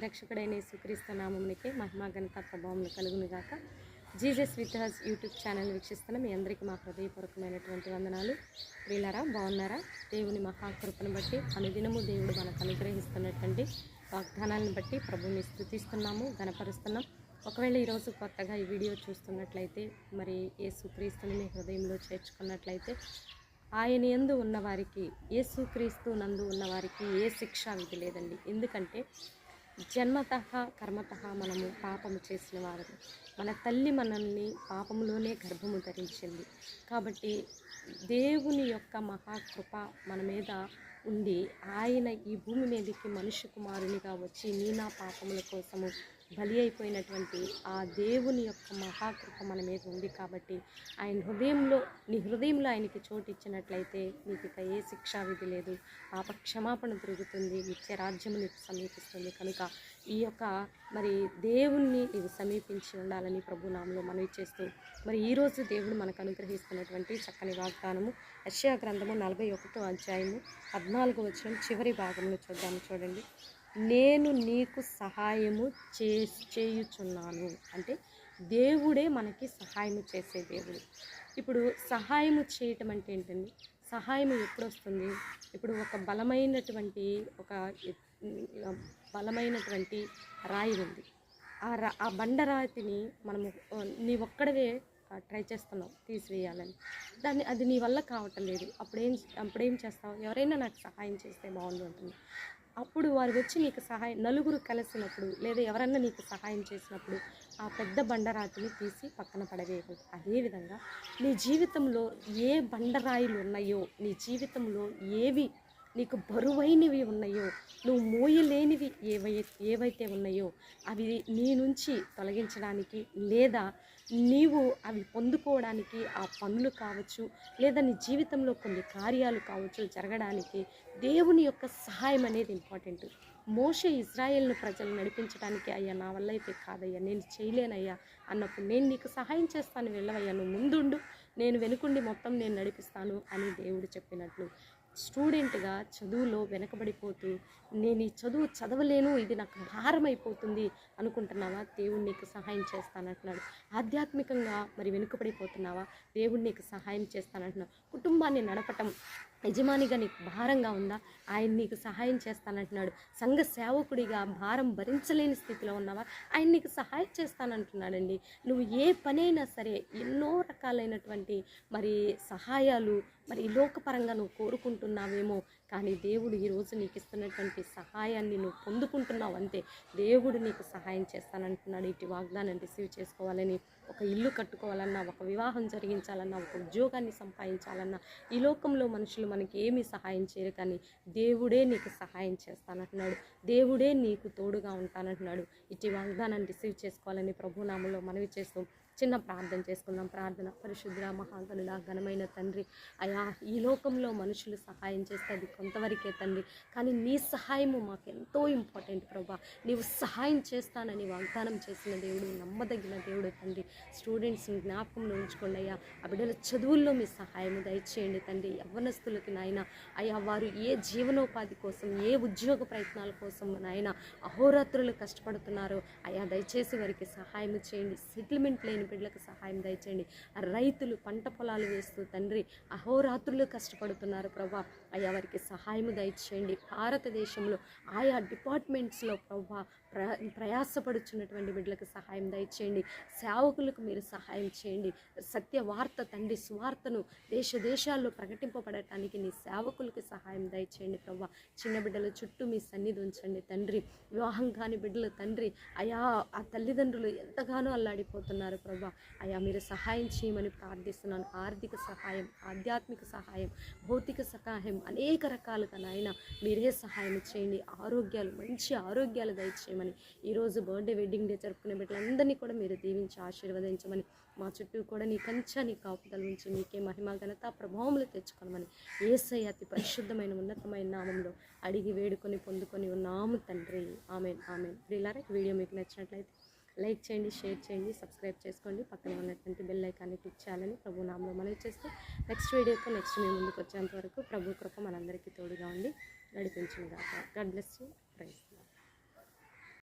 ప్రియరక్షకుడైన యేసుక్రీస్తు నామమునికే మహిమా ఘనత ప్రభావం కలుగును గాక Jesus with Haj YouTube channel వీక్షిస్తున్న మీ అందరికీ మా హృదయపూర్వకమైనటువంటి వందనాలు. ప్రియులారా బాగున్నారా? దేవుని మహాకృపను బట్టి అనుదినము దేవుడు మనకు అనుగ్రహిస్తున్నటువంటి వాగ్దానాలను బట్టి ప్రభుని స్థుతిస్తున్నాము గణపరుస్తున్నాం ఒకవేళ ఈరోజు కొత్తగా ఈ వీడియో చూస్తున్నట్లయితే మరి యేసుక్రీస్తుని మీ హృదయంలో చేర్చుకున్నట్లయితే ఆయన యందు ఉన్నవారికి యేసుక్రీస్తు నందు ఉన్నవారికి ఏ శిక్ష విధి లేదండి. ఎందుకంటే జన్మత కర్మత మనము పాపము చేసిన వారు మన తల్లి మనల్ని పాపములోనే గర్భము ధరించింది. కాబట్టి దేవుని యొక్క మహాకృప మన మీద ఉండి ఆయన ఈ భూమి మీదకి మనుష్య కుమారునిగా వచ్చి నీ నా పాపముల కోసము బలి అయిపోయినటువంటి ఆ దేవుని యొక్క మహాకృప మన మీద ఉంది కాబట్టి ఆయన హృదయంలో నీ హృదయంలో ఆయనకి చోటు ఇచ్చినట్లయితే నీకు ఇక ఏ శిక్షా విధి లేదు. పాప క్షమాపణ దొరుకుతుంది నిత్య రాజ్యము నీకు సమీపిస్తుంది. కనుక ఈ యొక్క మరి దేవుణ్ణి నీవు సమీపించి ఉండాలని ప్రభునామంలో మనవి చేస్తూ మరి ఈరోజు దేవుడు మనకు అనుగ్రహిస్తున్నటువంటి చక్కని వాగ్దానము యశ్యా గ్రంథము నలభై ఒకటో అధ్యాయము పద్నాలుగు వచ్చిన చివరి భాగంలో చూద్దాము చూడండి. నేను నీకు సహాయము చే చేయుచున్నాను. అంటే దేవుడే మనకి సహాయము చేసే దేవుడు. ఇప్పుడు సహాయము చేయటం అంటే ఏంటండి? సహాయం ఎప్పుడు వస్తుంది ఇప్పుడు ఒక బలమైనటువంటి ఒక బలమైనటువంటి రాయి ఉంది. ఆ రా ఆ బండరాతిని మనము నీ ఒక్కడవే ట్రై చేస్తున్నావు తీసివేయాలని. దాన్ని అది నీ వల్ల కావటం లేదు. అప్పుడేం అప్పుడేం చేస్తావు? ఎవరైనా నాకు సహాయం చేస్తే బాగుంటుంది అప్పుడు వారు వచ్చి నీకు సహాయం నలుగురు కలిసినప్పుడు లేదా ఎవరన్నా నీకు సహాయం చేసినప్పుడు ఆ పెద్ద బండరాతిని తీసి పక్కన పడవేయకూడదు. అదేవిధంగా నీ జీవితంలో ఏ బండరాయిలు ఉన్నాయో నీ జీవితంలో ఏవి నీకు బరువైనవి ఉన్నాయో నువ్వు మోయలేనివి ఏవై ఏవైతే ఉన్నాయో అవి నీ నుంచి తొలగించడానికి లేదా నీవు అవి పొందుకోవడానికి ఆ పనులు కావచ్చు లేదా నీ జీవితంలో కొన్ని కార్యాలు కావచ్చు జరగడానికి దేవుని యొక్క సహాయం అనేది ఇంపార్టెంట్. మోషే ఇజ్రాయెల్ను ప్రజలు నడిపించడానికి అయ్యా నా వల్ల అయితే కాదయ్యా నేను చేయలేనయ్యా అన్నప్పుడు నేను నీకు సహాయం చేస్తాను వెళ్ళవయ్యా నువ్వు ముందుండు నేను వెనుకుండి మొత్తం నేను నడిపిస్తాను అని దేవుడు చెప్పినట్లు. స్టూడెంట్గా చదువులో వెనకబడిపోతూ నేను ఈ చదువు చదవలేను ఇది నాకు భారం అయిపోతుంది అనుకుంటున్నావా? దేవుడు నీకు సహాయం చేస్తానంటున్నాడు. ఆధ్యాత్మికంగా మరి వెనుకబడిపోతున్నావా? దేవుడు నీకు సహాయం చేస్తానంటున్నాడు. కుటుంబాన్ని నడపటం యజమానిగా నీకు భారంగా ఉందా? ఆయన నీకు సహాయం చేస్తానంటున్నాడు. సంఘ సేవకుడిగా భారం భరించలేని స్థితిలో ఉన్నావా? ఆయన నీకు సహాయం చేస్తానంటున్నాడండి. నువ్వు ఏ పనైనా సరే ఎన్నో రకాలైనటువంటి మరి సహాయాలు మరి లోకపరంగా నువ్వు కోరుకుంటున్నావేమో కానీ దేవుడు ఈరోజు నీకు ఇస్తున్నటువంటి సహాయాన్ని నువ్వు పొందుకుంటున్నావు అంతే. దేవుడు నీకు సహాయం చేస్తానంటున్నాడు. ఇటు వాగ్దానం రిసీవ్ చేసుకోవాలని ఒక ఇల్లు కట్టుకోవాలన్నా ఒక వివాహం జరిగించాలన్నా ఒక ఉద్యోగాన్ని సంపాదించాలన్నా ఈ లోకంలో మనుషులు మనకి ఏమీ సహాయం చేయరు కానీ దేవుడే నీకు సహాయం చేస్తానంటున్నాడు. దేవుడే నీకు తోడుగా ఉంటానంటున్నాడు. ఇటు వాగ్దానాన్ని రిసీవ్ చేసుకోవాలని ప్రభునామంలో మనవి చేస్తూ చిన్న ప్రార్థన చేసుకుందాం. ప్రార్థన. పరిశుద్ర మహాగణుడ ఘనమైన తండ్రి. అయా ఈ లోకంలో మనుషులు సహాయం చేస్తే అది కొంతవరకే తండ్రి. కానీ నీ సహాయము మాకు ఎంతో ఇంపార్టెంట్ ప్రభా. నీవు సహాయం చేస్తానని వాగ్దానం చేసిన దేవుడు నమ్మదగిన దేవుడు తండ్రి. స్టూడెంట్స్ని జ్ఞాపకంలో ఉంచుకోండి అయ్యా. ఆ బిడ్డల చదువుల్లో మీ సహాయం దయచేయండి తండ్రి. యవ్వనస్తులకి నాయన అయ్యా వారు ఏ జీవనోపాధి కోసం ఏ ఉద్యోగ ప్రయత్నాల కోసం నాయన అహోరాత్రులు కష్టపడుతున్నారో అయ్యా దయచేసి వారికి సహాయం చేయండి. సెటిల్మెంట్ లేని బిడ్డలకు సహాయం దయచేయండి. ఆ రైతులు పంట పొలాలు వేస్తూ తండ్రి అహోరాత్రులు కష్టపడుతున్నారు ప్రభా. అయ్యా వారికి సహాయం దయచేయండి. భారతదేశంలో ఆయా డిపార్ట్మెంట్స్లో ప్రభా ప్ర ప్రయాసపడుచున్నటువంటి బిడ్డలకు సహాయం దయచేయండి. సేవకులకు మీరు సహాయం చేయండి. సత్య వార్త తండ్రి స్వార్తను దేశ దేశాల్లో ప్రకటింపబడటానికి నీ సేవకులకి సహాయం దయచేయండి ప్రవ్వ. చిన్న బిడ్డల చుట్టూ మీ సన్నిధి ఉంచండి తండ్రి. వివాహం కాని బిడ్డల తండ్రి అయా ఆ తల్లిదండ్రులు ఎంతగానో అల్లాడిపోతున్నారు ప్రవ్వ. అయా మీరు సహాయం చేయమని ప్రార్థిస్తున్నాను. ఆర్థిక సహాయం ఆధ్యాత్మిక సహాయం భౌతిక సహాయం అనేక రకాలుగా నాయన మీరే సహాయం చేయండి. ఆరోగ్యాలు మంచి ఆరోగ్యాలు దయచేయమని ఈరోజు బర్త్డే వెడ్డింగ్ డే జరుపుకునే బిడ్డలందరినీ కూడా మీరు దీవించి ఆశీర్వదించమని మా చుట్టూ కూడా నీ కంచా నీ కాపుదల ఉంచి మీకే మహిమ ఘనత ప్రభావములు తెచ్చుకోనమని ఏసై అతి పరిశుద్ధమైన ఉన్నతమైన నామంలో అడిగి వేడుకొని పొందుకొని ఉన్నాము తండ్రి. Amen amen. ప్రియులారా వీడియో మీకు నచ్చినట్లయితే లైక్ చేయండి షేర్ చేయండి సబ్స్క్రైబ్ చేసుకోండి. పక్కన ఉన్నటువంటి బెల్ ఐకాన్ని క్లిక్ చేయాలని ప్రభు నామంలో మనవి చేస్తే నెక్స్ట్ వీడియోతో నెక్స్ట్ మీ ముందుకు వచ్చేంత వరకు ప్రభు కృప మనందరికీ తోడుగా ఉండి నడిపించిన గాక గాడ్ బ్లెస్ యూ. ప్రైజ్.